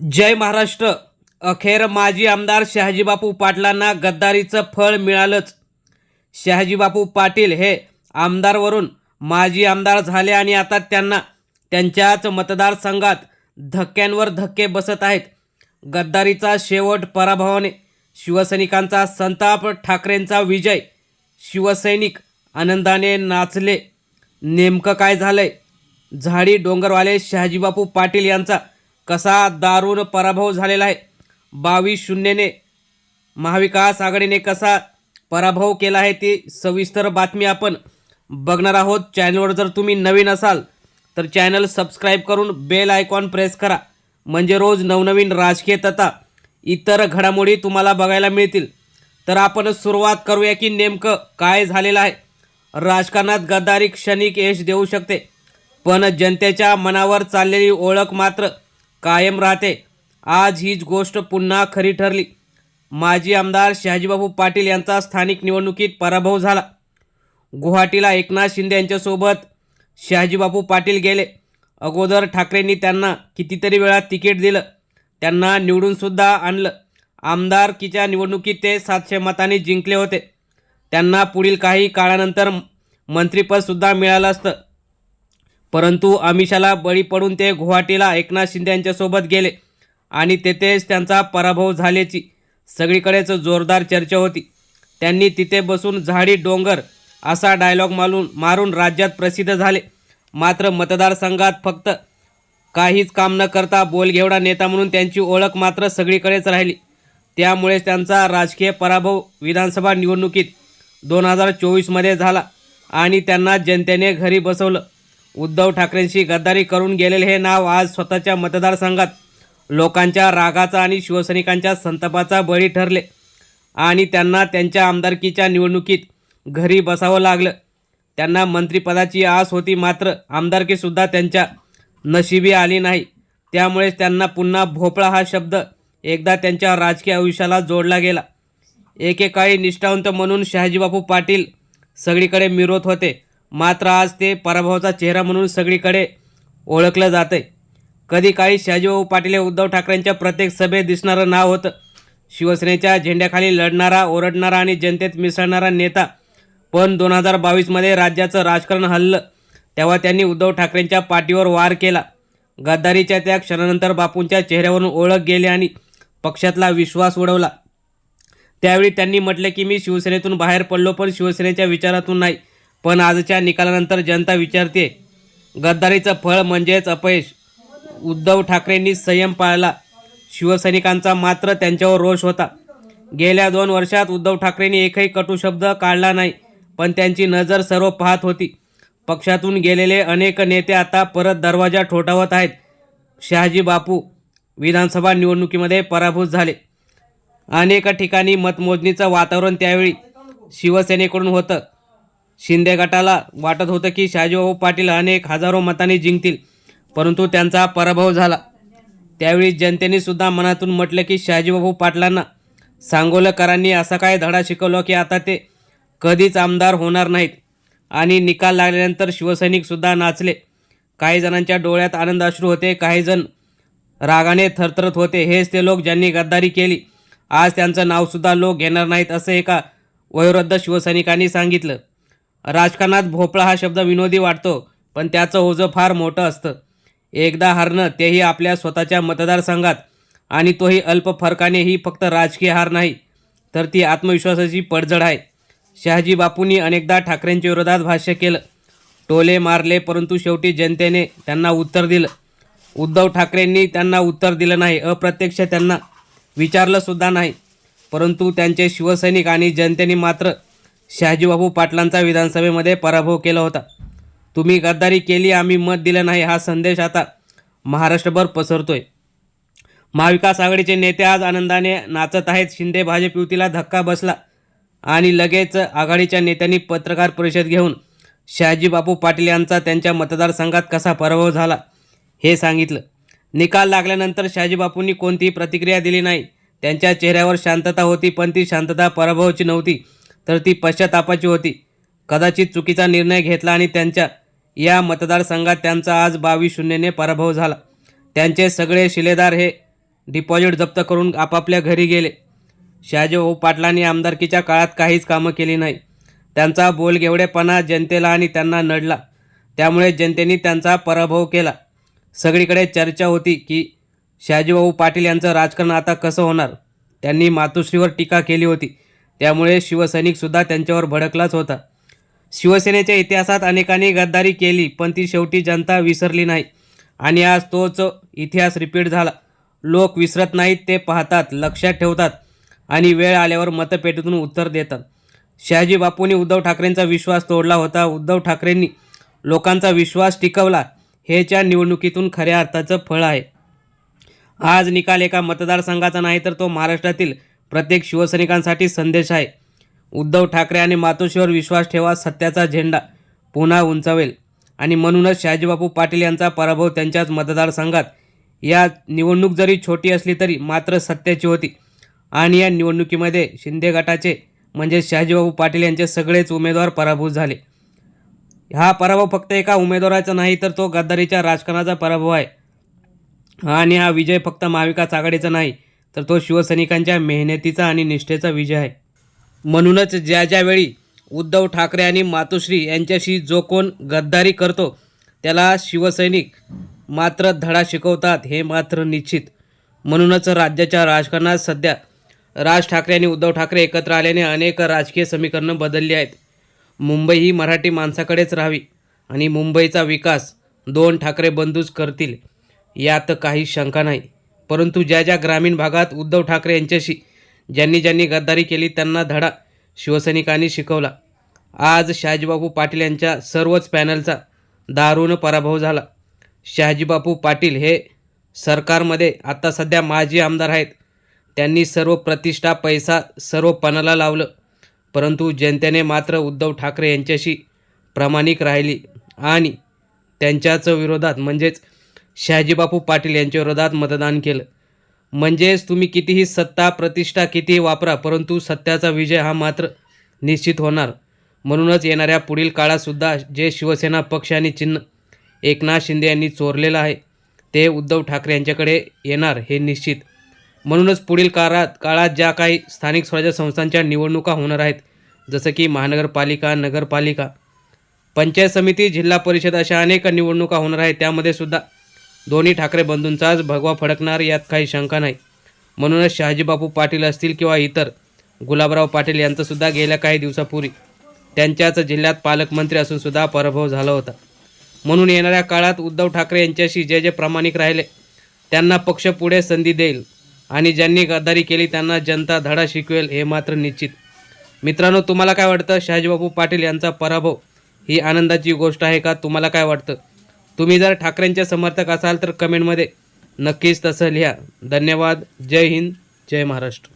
जय महाराष्ट्र. अखेर माजी आमदार शहाजीबापू पाटलांना गद्दारीचं फळ मिळालंच. शहाजीबापू पाटील हे आमदारवरून माजी आमदार झाले आणि आता त्यांना त्यांच्याच मतदारसंघात धक्क्यांवर धक्के बसत आहेत. गद्दारीचा शेवट पराभवाने शिवसैनिकांचा संताप ठाकरेंचा विजय. शिवसैनिक आनंदाने नाचले. नेमकं काय झालंय? झाडी डोंगरवाले शहाजीबापू पाटील यांचा कसा दारुण पराभव झालेला आहे? बावीस शून्यने महाविकास आघाडीने कसा पराभव केला आहे ती सविस्तर बातमी आपण बघणार आहोत. चॅनलवर जर तुम्ही नवीन असाल तर चॅनल सबस्क्राईब करून बेल आयकॉन प्रेस करा. म्हणजे रोज नवनवीन राजकीय तथा इतर घडामोडी तुम्हाला बघायला मिळतील. तर आपण सुरुवात करूया की नेमकं काय झालेलं आहे. राजकारणात गद्दारी क्षणिक यश देऊ शकते पण जनतेच्या मनावर चाललेली ओळख मात्र कायम राहते. आज हीच गोष्ट पुन्हा खरी ठरली. माजी आमदार शहाजीबाबू पाटील यांचा स्थानिक निवडणुकीत पराभव झाला. गुवाहाटीला एकनाथ शिंदे यांच्यासोबत शहाजीबापू पाटील गेले. अगोदर ठाकरेंनी त्यांना कितीतरी वेळा तिकीट दिलं. त्यांना निवडूनसुद्धा आणलं. आमदारकीच्या निवडणुकीत ते सातशे मतांनी जिंकले होते. त्यांना पुढील काही काळानंतर मंत्रिपदसुद्धा मिळालं असतं. परंतु अमिषाला बळी पडून ते गुवाहाटीला एकनाथ शिंदे यांच्यासोबत गेले आणि तेथेच त्यांचा पराभव झाल्याची सगळीकडेच जोरदार चर्चा होती. त्यांनी तिथे बसून झाडी डोंगर असा डायलॉग मारून मारून राज्यात प्रसिद्ध झाले. मात्र मतदारसंघात फक्त काहीच काम न करता बोलघेवडा नेता म्हणून त्यांची ओळख मात्र सगळीकडेच राहिली. त्यामुळेच त्यांचा राजकीय पराभव विधानसभा निवडणुकीत दोन हजार चोवीसमध्ये झाला आणि त्यांना जनतेने घरी बसवलं. उद्धव ठाकरेंशी गद्दारी करून गेलेले हे नाव आज स्वतःच्या मतदारसंघात लोकांच्या रागाचा आणि शिवसैनिकांच्या संतापाचा बळी ठरले. आणि त्यांना त्यांच्या आमदारकीच्या निवडणुकीत घरी बसावं लागलं. त्यांना मंत्रिपदाची आस होती मात्र आमदारकीसुद्धा त्यांच्या नशिबी आली नाही. त्यामुळेच त्यांना पुन्हा भोपळा हा शब्द एकदा त्यांच्या राजकीय आयुष्याला जोडला गेला. एकेकाळी निष्ठावंत म्हणून शहाजीबापू पाटील सगळीकडे मिरवत होते. मात्र आज ते पराभवाचा चेहरा म्हणून सगळीकडे ओळखलं जाते कधी काळी शाजीभाऊ पाटील हे उद्धव ठाकरेंच्या प्रत्येक सभेत दिसणारं नाव होतं. शिवसेनेच्या झेंड्याखाली लढणारा ओरडणारा आणि जनतेत मिसळणारा नेता. पण दोन हजार बावीसमध्ये राज्याचं राजकारण हल्लं. तेव्हा त्यांनी उद्धव ठाकरेंच्या पाठीवर वार केला. गद्दारीच्या त्या क्षणानंतर बापूंच्या चेहऱ्यावरून ओळख गेली आणि पक्षातला विश्वास उडवला. त्यावेळी त्यांनी म्हटलं की मी शिवसेनेतून बाहेर पडलो पण शिवसेनेच्या विचारातून नाही. पण आजच्या निकालानंतर जनता विचारते गद्दारीचं फळ म्हणजेच अपयश. उद्धव ठाकरेंनी संयम पाळला. शिवसैनिकांचा मात्र त्यांच्यावर रोष होता. गेल्या दोन वर्षात उद्धव ठाकरेंनी एकही कटू शब्द काढला नाही पण त्यांची नजर सर्व पाहत होती. पक्षातून गेलेले अनेक नेते आता परत दरवाजा ठोठावत आहेत. शहाजी बापू विधानसभा निवडणुकीमध्ये पराभूत झाले. अनेक ठिकाणी मतमोजणीचं वातावरण त्यावेळी शिवसेनेकडून होतं. शिंदे गटाला वाटत होतं की शहाजीभाऊ पाटील अनेक हजारो मतांनी जिंकतील परंतु त्यांचा पराभव झाला. त्यावेळी जनतेने सुद्धा मनातून म्हटलं की शहाजीबाबू पाटलांना सांगोलकरांनी असा काय धडा शिकवलं की आता ते कधीच आमदार होणार नाहीत. आणि निकाल लागल्यानंतर शिवसैनिकसुद्धा नाचले. काही जणांच्या डोळ्यात आनंद अश्रू होते काही जण रागाने थरथरत होते. हेच ते लोक ज्यांनी गद्दारी केली. आज त्यांचं नावसुद्धा लोक घेणार नाहीत असं एका वयोवृद्ध शिवसैनिकांनी सांगितलं. राजकारणात भोपळा हा शब्द विनोदी वाटतो पण त्याचं ओझं फार मोठं असतं. एकदा हारणं तेही आपल्या स्वतःच्या मतदारसंघात आणि तोही अल्प फरकाने ही फक्त राजकीय हार नाही तर ती आत्मविश्वासाची पडझड आहे. शहाजी बापूंनी अनेकदा ठाकरेंच्या विरोधात भाष्य केलं. टोले मारले परंतु शेवटी जनतेने त्यांना उत्तर दिलं. उद्धव ठाकरेंनी त्यांना उत्तर दिलं नाही अप्रत्यक्ष त्यांना विचारलंसुद्धा नाही. परंतु त्यांचे शिवसैनिक आणि जनतेने मात्र शहाजीबाबू पाटलांचा विधानसभेमध्ये पराभव केला होता. तुम्ही गद्दारी केली आम्ही मत दिलं नाही हा संदेश आता महाराष्ट्रभर पसरतोय. महाविकास आघाडीचे नेते आज आनंदाने नाचत आहेत. शिंदे भाजप युतीला धक्का बसला आणि लगेच आघाडीच्या नेत्यांनी पत्रकार परिषद घेऊन शहाजीबापू पाटील यांचा त्यांच्या मतदारसंघात कसा पराभव झाला हे सांगितलं. निकाल लागल्यानंतर शहाजीबापूंनी कोणतीही प्रतिक्रिया दिली नाही. त्यांच्या चेहऱ्यावर शांतता होती पण ती शांतता पराभवाची नव्हती. तर ती पश्चातापाची होती. कदाचित चुकीचा निर्णय घेतला आणि त्यांच्या या मतदारसंघात त्यांचा आज बावीस शून्यने पराभव झाला. त्यांचे सगळे शिलेदार हे डिपॉझिट जप्त करून आपापल्या घरी गेले. शहाजीभाऊ पाटलांनी आमदारकीच्या काळात काहीच कामं केली नाही. त्यांचा बोलगेवडेपणा जनतेला आणि त्यांना नडला. त्यामुळे जनतेने त्यांचा पराभव केला. सगळीकडे चर्चा होती की शहाजीभाऊ पाटील यांचं राजकारण आता कसं होणार? त्यांनी मातोश्रीवर टीका केली होती. त्यामुळे शिवसैनिकसुद्धा त्यांच्यावर भडकलाच होता. शिवसेनेच्या इतिहासात अनेकांनी गद्दारी केली पण ती शेवटी जनता विसरली नाही. आणि आज तोच इतिहास रिपीट झाला. लोक विसरत नाहीत ते पाहतात लक्षात ठेवतात आणि वेळ आल्यावर मतपेटीतून उत्तर देतात. शहाजी बापूंनी उद्धव ठाकरेंचा विश्वास तोडला होता. उद्धव ठाकरेंनी लोकांचा विश्वास टिकवला. हेच्या निवडणुकीतून खऱ्या अर्थाचं फळ आहे. आज निकाल एका मतदारसंघाचा नाही तर तो महाराष्ट्रातील प्रत्येक शिवसैनिकांसाठी संदेश आहे. उद्धव ठाकरे आणि मातोश्रीवर विश्वास ठेवा सत्याचा झेंडा पुन्हा उंचावेल. आणि म्हणूनच शहाजीबापू पाटील यांचा पराभव त्यांच्याच मतदारसंघात. या निवडणूक जरी छोटी असली तरी मात्र सत्याची होती. आणि या निवडणुकीमध्ये शिंदे गटाचे म्हणजे शहाजीबाबू पाटील यांचे सगळेच उमेदवार पराभूत झाले. हा पराभव फक्त एका उमेदवाराचा नाही तर तो गद्दारीच्या राजकारणाचा पराभव आहे. आणि हा विजय फक्त महाविकास आघाडीचा नाही तर तो शिवसैनिकांच्या मेहनतीचा आणि निष्ठेचा विजय आहे. म्हणूनच ज्या ज्यावेळी उद्धव ठाकरे आणि मातोश्री यांच्याशी जो कोण गद्दारी करतो त्याला शिवसैनिक मात्र धडा शिकवतात हे मात्र निश्चित. म्हणूनच राज्याच्या राजकारणात सध्या राज ठाकरे आणि उद्धव ठाकरे एकत्र आल्याने अनेक राजकीय समीकरणं बदलली आहेत. मुंबई ही मराठी माणसाकडेच राहावी आणि मुंबईचा विकास दोन ठाकरे बंधूच करतील यात काही शंका नाही. परंतु ज्या ज्या ग्रामीण भागात उद्धव ठाकरे यांच्याशी ज्यांनी ज्यांनी गद्दारी केली त्यांना धडा शिवसैनिकांनी शिकवला. आज शहाजीबापू पाटील यांच्या सर्वच पॅनलचा दारुण पराभव झाला. शहाजीबापू पाटील हे सरकारमध्ये आता सध्या माजी आमदार आहेत. त्यांनी सर्व प्रतिष्ठा पैसा सर्व पणाला लावलं. परंतु जनतेने मात्र उद्धव ठाकरे यांच्याशी प्रामाणिक राहिली आणि त्यांच्याच विरोधात म्हणजेच शहाजीबापू पाटील यांच्या विरोधात मतदान केलं. म्हणजेच तुम्ही कितीही सत्ता प्रतिष्ठा कितीही वापरा परंतु सत्याचा विजय हा मात्र निश्चित होणार. म्हणूनच येणाऱ्या पुढील काळातसुद्धा जे शिवसेना पक्ष आणि चिन्ह एकनाथ शिंदे यांनी चोरलेलं आहे ते उद्धव ठाकरे यांच्याकडे येणार हे निश्चित. म्हणूनच पुढील काळात काळात ज्या काही स्थानिक स्वराज्य संस्थांच्या निवडणुका होणार आहेत जसं की महानगरपालिका नगरपालिका पंचायत समिती जिल्हा परिषद अशा अनेक निवडणुका होणार आहेत त्यामध्ये सुद्धा दोन्ही ठाकरे बंधूंचाच भगवा फडकणार यात काही शंका नाही. म्हणूनच शहाजीबापू पाटील असतील किंवा इतर गुलाबराव पाटील यांचासुद्धा गेल्या काही दिवसापूर्वी त्यांच्याच जिल्ह्यात पालकमंत्री असूनसुद्धा पराभव झाला होता. म्हणून येणाऱ्या काळात उद्धव ठाकरे यांच्याशी जे जे प्रामाणिक राहिले त्यांना पक्ष पुढे संधी देईल आणि ज्यांनी गद्दारी केली त्यांना जनता धडा शिकवेल हे मात्र निश्चित. मित्रांनो तुम्हाला काय वाटतं? शहाजीबापू पाटील यांचा पराभव ही आनंदाची गोष्ट आहे का? तुम्हाला काय वाटतं? तुम्ही जर ठाकरेंचे समर्थक असाल तर कमेंटमध्ये नक्कीच तसं लिहा. धन्यवाद. जय हिंद. जय महाराष्ट्र.